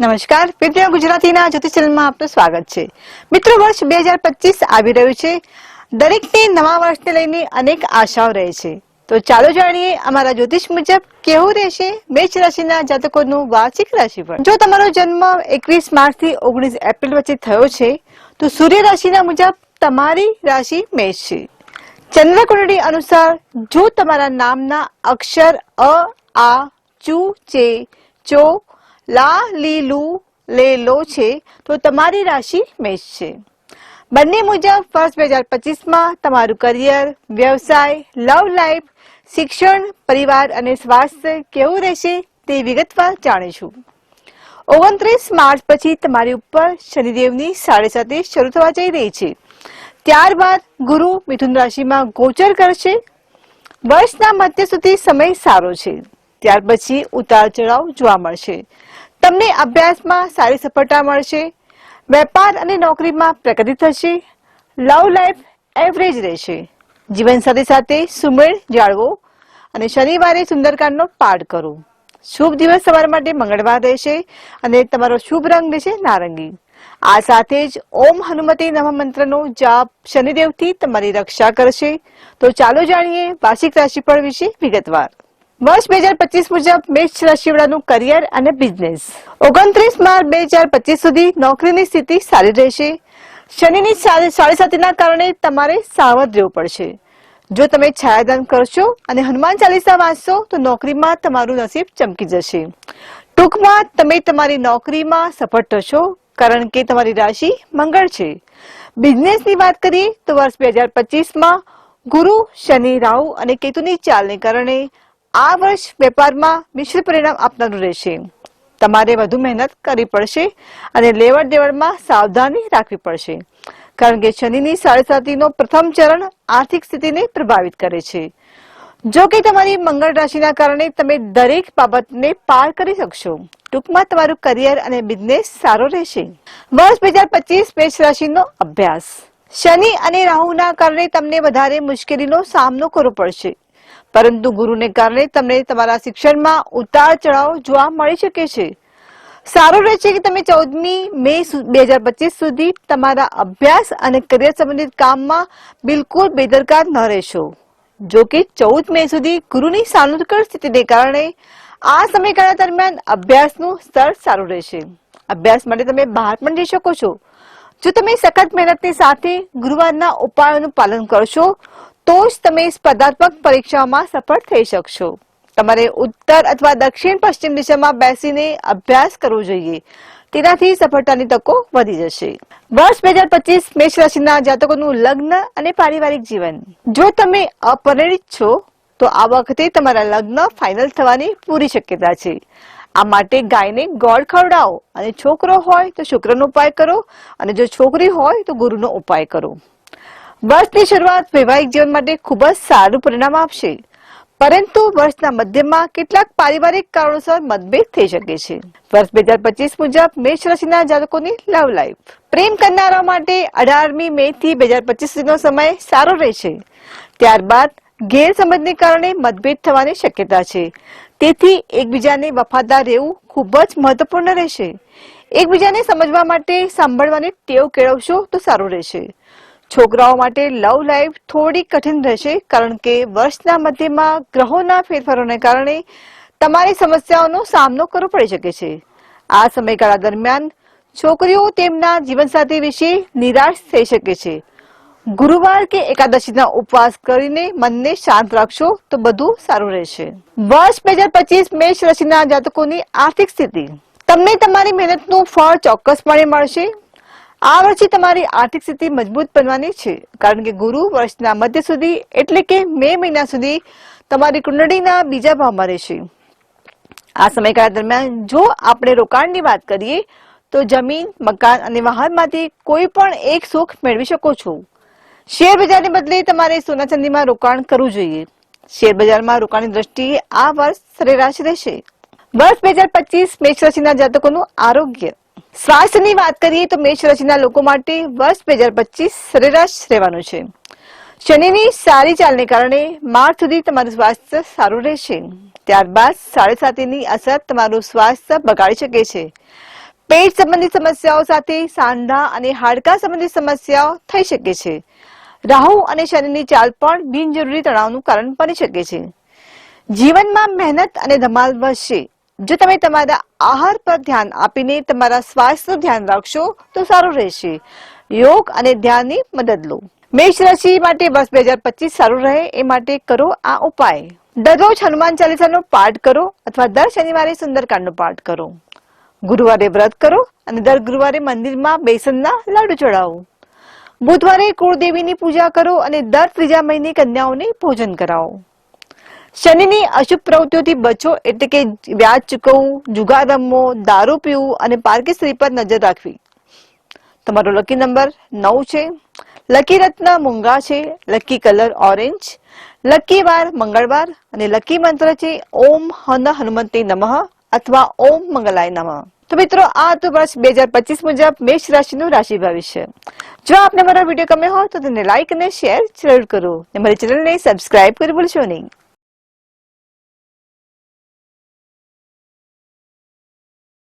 નમસ્કાર. વિદ્યા ગુજરાતીના જ્યોતિષ ચેનલમાં આપનું સ્વાગત છે. મિત્રો, વર્ષ બે હજાર પચીસ આવી રહ્યું છે. દરેકને નવા વર્ષને લઈને અનેક આશાઓ રહે છે. તો ચાલો જાણીએ અમારા જ્યોતિષ મુજબ કેવું રહેશે મેષ રાશિના જાતકોનું વાર્ષિક રાશિફળ. જો તમારો જન્મ એકવીસ માર્ચથી ઓગણીસ એપ્રિલ વચ્ચે થયો છે, તો સૂર્ય રાશિના મુજબ તમારી રાશિ મેષ છે. ચંદ્ર કુંડળી અનુસાર જો તમારા નામના અક્ષર અ, આ, ચુ, ચે, ચો લા, લી, લુ, લે, લો છે, તો તમારી રાશિ મેષ છે. બંને મુજબ વર્ષ બે હજાર પચીસમાં તમારું કરિયર, વ્યવસાય, લવ લાઈફ, શિક્ષણ, પરિવાર અને સ્વાસ્થ્ય કેવું રહેશે તે વિગતવાર જાણીશું. ઓગણત્રીસ માર્ચ પછી તમારી ઉપર શનિદેવની સાડે સાતે શરૂ થવા જઈ રહી છે. ત્યારબાદ ગુરુ મિથુન રાશિમાં ગોચર કરશે. વર્ષના મધ્ય સુધી સમય સારો છે. ત્યાર પછી ઉતાર ચઢાવ જોવા મળશે. તમને અભ્યાસમાં સારી સફળતા મળશે, વેપાર અને નોકરીમાં પ્રગતિ થશે લવ લાઈફ એવરેજ રહેશે. જીવન સાથે સાથે સુમેળ જાળવો અને શનિવારે સુંદરકાંડનો પાઠ કરો. શુભ દિવસ સવાર માટે મંગળવાર રહેશે અને તમારો શુભ રંગ રહેશે નારંગી. આ સાથે જ ઓમ હનુમતે નમઃ મંત્રનો જાપ શનિદેવથી તમારી રક્ષા કરશે. તો ચાલો જાણીએ વાર્ષિક રાશિફળ વિશે વિગતવાર. વર્ષ બે હજાર પચીસ મુજબ મેષ રાશિવાળાનું કરિયર અને બિઝનેસ ઓગણત્રીસ માર્ચ બે હજાર પચીસ સુધી નોકરીની સ્થિતિ સારી રહેશે. શનિની સાતીના કારણે તમારે સાવધ રહેવું પડશે. જો તમે છાયાદાન કરશો અને હનુમાન ચાલીસા વાંચશો, તો નોકરીમાં તમારું નસીબ ચમકી જશે. ટૂંકમાં, તમે તમારી નોકરીમાં સફળ થશો, કારણ કે તમારી રાશિ મંગળ છે. બિઝનેસની વાત કરીએ, તો વર્ષ બે હજાર પચીસમાં ગુરુ, શનિ, રાહુ અને કેતુની ચાલને કારણે આ વર્ષ વેપારમાં મિશ્ર પરિણામ આપનારું રહેશે. તમારે વધુ મહેનત કરવી પડશે અને લેવડ દેવડમાં સાવધાની રાખવી પડશે. કારણ કે શનિની સાડેસાતીનો પ્રથમ ચરણ આર્થિક સ્થિતિને પ્રભાવિત કરે છે. જો કે તમારી મંગળ રાશિના કારણે તમે દરેક બાબતને પાર કરી શકશો. ટૂંકમાં તમારું કરિયર અને બિઝનેસ સારો રહેશે. વર્ષ બે હજાર પચીસ મેષ રાશિનો અભ્યાસ. શનિ અને રાહુના કારણે તમને વધારે મુશ્કેલીનો સામનો કરવો પડશે. પરંતુ ગુરુને કારણે તમને તમારા શિક્ષણમાં ઉતાર ચઢાવ જોવા મળી શકે છે. સારું રહેશે કે તમે ચૌદમી મે બે હજાર પચીસ સુધી તમારા અભ્યાસ અને કરિયર સંબંધિત કામમાં બિલકુલ બેદરકાર ન રહેશો. જો કે ચૌદ મે સુધી ગુરુની સાનુકૂળ સ્થિતિને કારણે આ સમયગાળા દરમિયાન અભ્યાસનું સ્તર સારું રહેશે. અભ્યાસ માટે તમે બહાર પણ જઈ શકો છો. જો તમે સખત મહેનતની સાથે ગુરુવારના ઉપાયોનું પાલન કરશો તો જ તમે સ્પર્ધાત્મક પરીક્ષાઓમાં સફળ થઈ શકશો. તમારે ઉત્તર અથવા દક્ષિણ પશ્ચિમ દિશામાં બેસીને અભ્યાસ કરવો જોઈએ. તેનાથી સફળતાની તકો વધી જશે. વર્ષ બે હજાર પચીસ મેષ રાશિના જાતકોનું લગ્ન અને પારિવારિક જીવન. જો તમે અપરિણિત છો, તો આ વખતે તમારા લગ્ન ફાઇનલ થવાની પૂરી શક્યતા છે. આ માટે ગાયને ગોળ ખવડાવો અને છોકરો હોય તો શુક્રનો ઉપાય કરો અને જો છોકરી હોય તો ગુરુનો ઉપાય કરો. વર્ષની શરૂઆત વૈવાહિક જીવન માટે ખૂબ જ સારું પરિણામ આપશે. પરંતુ વર્ષના મધ્યમાં કેટલાક પારિવારિક કારણોસર મતભેદ થઈ શકે છે. વર્ષ બે હજાર પચીસ મુજબ મેષ રાશિના જાતકોની લવ લાઈફ પ્રેમ કરનારા માટે અઢારમી મે થી બે હજાર પચીસ સુધીનો સમય સારો રહેશે. ત્યારબાદ ગેરસમજને કારણે મતભેદ થવાની શક્યતા છે. તેથી એકબીજાને વફાદાર રહેવું ખૂબ જ મહત્વપૂર્ણ રહેશે. એકબીજાને સમજવા માટે સાંભળવાની ટેવ કેળવશો તો સારું રહેશે. છોકરાઓ માટે લવ લાઈફ થોડી કઠિન રહેશે, કારણ કે વર્ષના મધ્યમાં ગ્રહોના ફેરફારોને કારણે તમારી સમસ્યાઓનો સામનો કરવો પડી શકે છે. આ સમયગાળા દરમિયાન છોકરીઓ તેમના જીવનસાથી વિશે નિરાશ થઈ શકે છે. ગુરુવાર કે એકાદશીના ઉપવાસ કરીને મનને શાંત રાખશો તો બધું સારું રહેશે. વર્ષ બે હજાર પચીસ મેષ રાશિના જાતકોની આર્થિક સ્થિતિ. તમને તમારી મહેનતનું ફળ ચોક્કસપણે મળશે. આ વર્ષે તમારી આર્થિક સ્થિતિ મજબૂત બનવાની છે, કારણ કે ગુરુ વર્ષના મધ્ય સુધી એટલે કે મે મહિના સુધી તમારી કુંડળીના બીજા ભાવમાં રહેશે. આ સમયગાળા દરમિયાન જો આપણે રોકાણની વાત કરીએ, તો જમીન, મકાન અને વાહનમાંથી કોઈ પણ એક સુખ મેળવી શકો છો. શેર બજારને બદલે તમારે સોના ચાંદીમાં રોકાણ કરવું જોઈએ. શેર બજારમાં રોકાણની દ્રષ્ટિએ આ વર્ષ સરેરાશ રહેશે. વર્ષ બે હજાર પચીસ મેષ રાશિના જાતકોનું આરોગ્ય સ્વાસ્થ્યની વાત કરીએ તો મેષ રાશિના લોકો માટે વર્ષ બે હજાર પચીસ સરેરાશ રહેવાનું છે. શનિની સારી ચાલને કારણે માર્ચ સુધી તમારું સ્વાસ્થ્ય સારું રહેશે. ત્યારબાદ સાડે સાતીની અસર તમારું સ્વાસ્થ્ય બગાડી શકે છે. પેટ સંબંધિત સમસ્યાઓ સાથે સાંધા અને હાડકા સંબંધિત સમસ્યાઓ થઈ શકે છે. રાહુ અને શનિની ચાલ પણ બિનજરૂરી તણાવનું કારણ બની શકે છે. જીવનમાં મહેનત અને ધમાલ વધશે. જો તમે તમારા આહાર પર ધ્યાન આપીને તમારા સ્વાસ્થ્યનું ધ્યાન રાખશો, તો સારું રહેશે. યોગ અને ધ્યાનની મદદ લો. મેષ રાશિ માટે વર્ષ બે હજાર પચીસ સારું રહે, એ માટે કરો આ ઉપાય. દરરોજ હનુમાન ચાલીસાનો પાઠ કરો અથવા દર શનિવારે સુંદરકાંડનો પાઠ કરો. ગુરુવારે વ્રત કરો અને દર ગુરુવારે મંદિરમાં બેસનના લાડુ ચડાવો. બુધવારે કુળદેવીની પૂજા કરો અને દર ત્રીજા મહિને કન્યાઓને ભોજન કરાવો. શનિની અશુભ પ્રવૃત્તિઓથી બચો એટલે કે વ્યાજ ચૂકવવું જુગાર રમવો, દારૂ પીવું અને પારકી સ્ત્રી પર નજર રાખવી. તમારો લકી નંબર નવ છે. લકી રત્ન મૂંગા છે. લકી કલર ઓરેન્જ લકી વાર મંગળવાર અને લકી મંત્ર છે ઓમ હન હનુમંતે નમઃ અથવા ઓમ મંગલાય નમઃ. તો મિત્રો, આ હતું વર્ષ બે હજાર પચીસ મુજબ મેષ રાશિનું રાશિ ભવિષ્ય જો આપને મારો વીડિયો ગમ્યો હોય તો તેને લાઈક અને શેર જરૂર કરો. અને મારી ચેનલને સબસ્ક્રાઇબ કરી ભૂલશો નહીં.